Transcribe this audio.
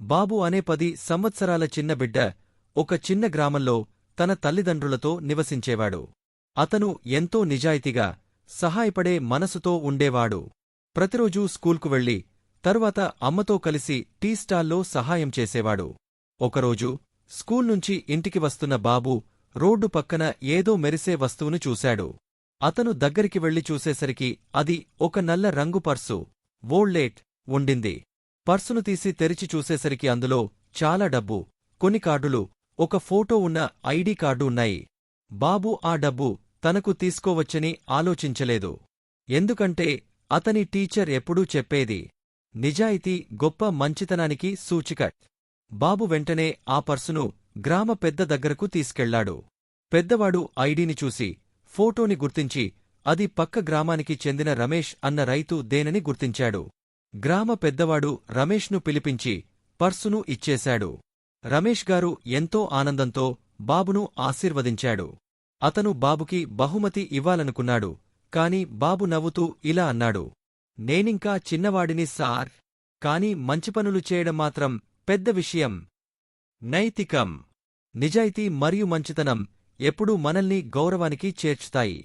బాబు అనే పది సంవత్సరాల చిన్న బిడ్డ ఒక చిన్న గ్రామంలో తన తల్లిదండ్రులతో నివసించేవాడు. అతను ఎంతో నిజాయితీగా సహాయపడే మనసుతో ఉండేవాడు. ప్రతిరోజూ స్కూల్కు వెళ్ళి తరువాత అమ్మతో కలిసి టీ స్టాల్లో సహాయం చేసేవాడు. ఒకరోజు స్కూల్ నుంచి ఇంటికి వస్తున్న బాబు రోడ్డు పక్కన ఏదో మెరిసే వస్తువును చూశాడు. అతను దగ్గరికి వెళ్ళి చూసేసరికి అది ఒక నల్ల రంగు పర్సు వోల్డేట్ ఉండింది. పర్సును తీసి తెరిచి చూసేసరికి అందులో చాలా డబ్బు. కొన్ని కార్డులు ఒక ఫోటో ఉన్న ఐడి కార్డు ఉన్నాయి. బాబు ఆ డబ్బు తనకు తీసుకోవచ్చని ఆలోచించలేదు. ఎందుకంటే అతని టీచర్ ఎప్పుడూ చెప్పేది నిజాయితీ గొప్ప మంచితనానికి సూచిక. బాబు వెంటనే ఆ పర్సును గ్రామ పెద్ద దగ్గరకు తీసుకెళ్ళాడు. పెద్దవాడు ఐడీని చూసి ఫోటోని గుర్తించి అది పక్క గ్రామానికి చెందిన రమేష్ అన్న రైతు దేనని గుర్తించాడు. గ్రామ పెద్దవాడు రమేష్ను పిలిపించి పర్సును ఇచ్చేశాడు. రమేష్ గారు ఎంతో ఆనందంతో బాబును ఆశీర్వదించాడు. అతను బాబుకి బహుమతి ఇవ్వాలనుకున్నాడు కాని బాబు నవ్వుతూ ఇలా అన్నాడు. నేనింకా చిన్నవాడిని సార్ కాని మంచి పనులు చేయడం మాత్రం పెద్ద విషయం. నైతికం నిజాయితీ మరియు మంచితనం ఎప్పుడూ మనల్ని గౌరవానికి చేర్చుతాయి.